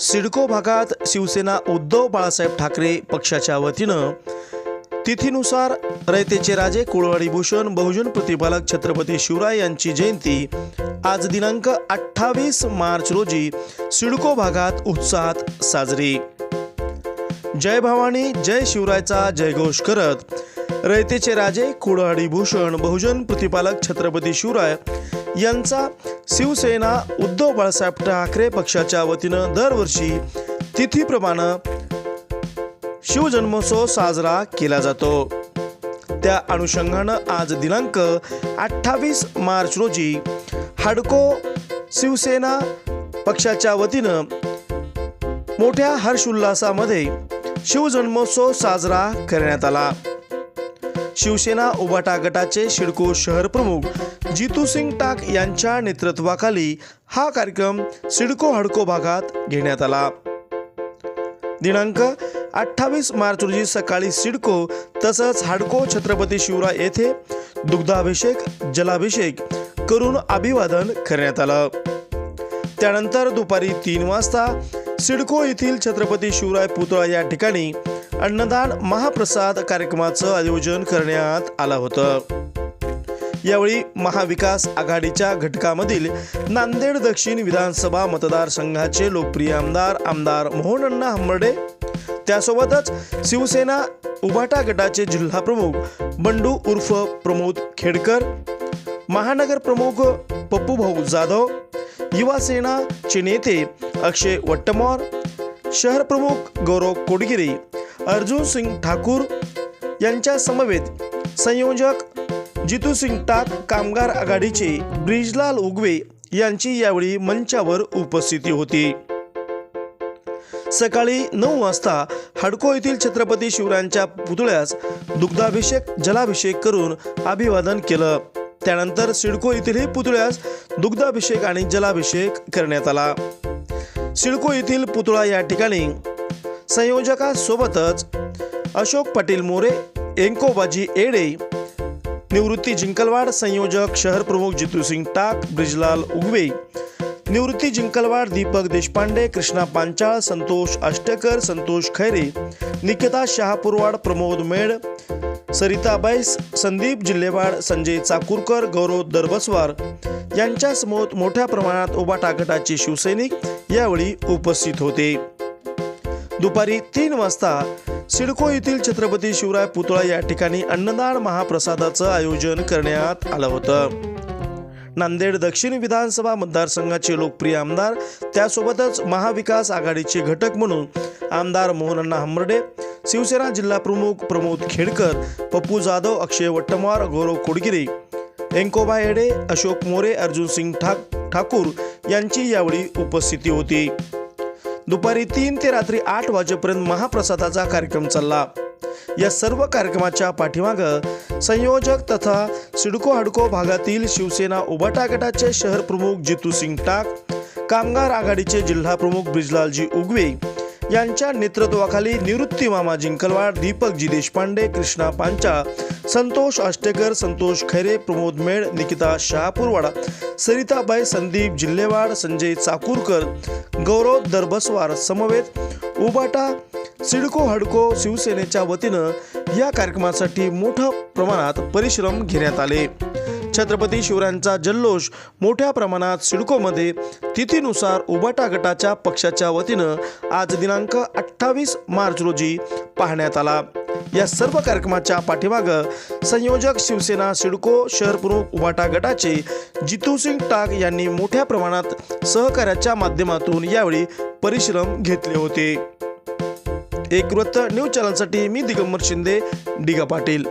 सिडको भागात शिवसेना उद्धव बाळासाहेब ठाकरे पक्षाच्या वतीनं तिथीनुसार रयतेचे राजे कुळवाडी भूषण बहुजन प्रतिपालक छत्रपती शिवराय यांची जयंती आज दिनांक अठ्ठावीस मार्च रोजी सिडको भागात उत्साहात साजरी. जय भवानी जय शिवरायचा जयघोष करत रयतेचे राजे कुडहाडी भूषण बहुजन प्रतिपालक छत्रपती शिवराय यांचा शिवसेना उद्धव बाळासाहेब ठाकरे पक्षाच्या वतीनं दरवर्षी तिथीप्रमाणे शिवजन्मोत्सव साजरा केला जातो. त्या अनुषंगानं आज दिनांक अठ्ठावीस मार्च रोजी हाडको शिवसेना पक्षाच्या वतीनं मोठ्या हर्षोल्लासामध्ये शिवजन्मोत्सव साजरा करण्यात आला. शिवसेना उबाटा गटाचे शिडको शहर प्रमुख जितू सिंग टाक यांच्या नेतृत्वाखाली हा कार्यक्रम सिडको हडको भागात घेण्यात आला. दिनांक अठ्ठावीस मार्च रोजी सकाळी सिडको तसंच हाडको छत्रपती शिवराय येथे दुग्धाभिषेक जलाभिषेक करून अभिवादन करण्यात आलं. त्यानंतर दुपारी तीन वाजता सिडको येथील छत्रपती शिवराय पुतळा या ठिकाणी अन्नदान महाप्रसाद कार्यक्रमाचं आयोजन करण्यात आलं होतं. यावेळी महाविकास आघाडीच्या घटकामधील नांदेड दक्षिण विधानसभा मतदारसंघाचे लोकप्रिय आमदार आमदार मोहनअण्णा हंबर्डे त्यासोबतच शिवसेना उभाटा गटाचे जिल्हा प्रमुख बंडू उर्फ प्रमोद खेडकर महानगर प्रमुख पप्पू भाऊ जाधव युवासेनाचे नेते अक्षय वट्टमोर शहर प्रमुख गौरव कोडगिरी अर्जुन सिंग ठाकूर यांच्या समवेत संयोजक जितू सिंग टाक कामगार आघाडीचे ब्रिजलाल उगवे यांची यावेळी मंचावर उपस्थिती होती. सकाळी नऊ वाजता हडको येथील छत्रपती शिवरायांच्या पुतळ्यास दुग्धाभिषेक जलाभिषेक करून अभिवादन केलं. त्यानंतर सिडको येथीलही पुतळ्यास दुग्धाभिषेक आणि जलाभिषेक करण्यात आला. सिडको येथील पुतळा या ठिकाणी संयोजकांसोबतच अशोक पाटील मोरे एंकोबाजी एडे निवृत्ती जिंकलवाड संयोजक शहर प्रमुख जितूसिंग टाक ब्रिजलाल उगवे निवृत्ती जिंकलवाड दीपक देशपांडे कृष्णा पांचाळ संतोष आष्टेकर संतोष खैरे निकिता शहापुरवाड प्रमोद मेड सरिता बैस संदीप जिल्हेवाड संजय चाकूरकर गौरव दरबसवार यांच्यासमोर मोठ्या प्रमाणात उबाटा गटाचे शिवसैनिक यावेळी उपस्थित होते. दुपारी तीन वाजता सिडको येथील छत्रपती शिवराय पुतळा या ठिकाणी अन्नदान महाप्रसादाचं आयोजन करण्यात आलं होतं. नांदेड दक्षिण विधानसभा मतदारसंघाचे लोकप्रिय आमदार त्यासोबतच महाविकास आघाडीचे घटक म्हणून आमदार मोहनअण्णा हंबर्डे शिवसेना जिल्हा प्रमुख प्रमोद खेडकर पप्पू जाधव अक्षय वट्टमार गौरव कोडगिरे एंकोबा हेडे अशोक मोरे अर्जुन सिंग ठाक ठाकूर यांची यावेळी उपस्थिती होती. दुपारी तीन ते रात्री आठ वाजेपर्यंत महाप्रसादाचा कार्यक्रम चालला. या सर्व कार्यक्रमाच्या पाठीमाग संयोजक तथा सिडको हडको भागातील शिवसेना उबाटा गटाचे शहर प्रमुख जितू सिंग टाक कामगार आघाडीचे जिल्हा प्रमुख ब्रिजलालजी उगवे यांच्या नेतृत्वाखाली निवृत्ती मामा जिंकलवाड दीपकजी देशपांडे कृष्णा पांचा संतोष आष्टेकर संतोष खैरे प्रमोद मेळ निकिता शहापूरवाडा सरिताबाई संदीप जिल्हेवाड संजय चाकूरकर गौरव दरबसवार समवेत उबाटा सिडको हडको शिवसेनेच्या वतीनं या कार्यक्रमासाठी मोठ्या प्रमाणात परिश्रम घेण्यात आले. छत्रपती शिवरायांचा जल्लोष मोठ्या प्रमाणात सिडकोमध्ये तिथीनुसार उभाटा गटाच्या पक्षाच्या वतीनं आज दिनांक अठ्ठावीस मार्च रोजी पाहण्यात आला. या सर्व कार्यक्रमाच्या पाठीमाग संयोजक शिवसेना सिडको शहर प्रमुख उबाटा गटाचे जितू सिंग टाक यांनी मोठ्या प्रमाणात सहकार्याच्या माध्यमातून यावेळी परिश्रम घेतले होते. एक वृत्त न्यूज चॅनलसाठी मी दिगंबर शिंदे डिगा पाटील.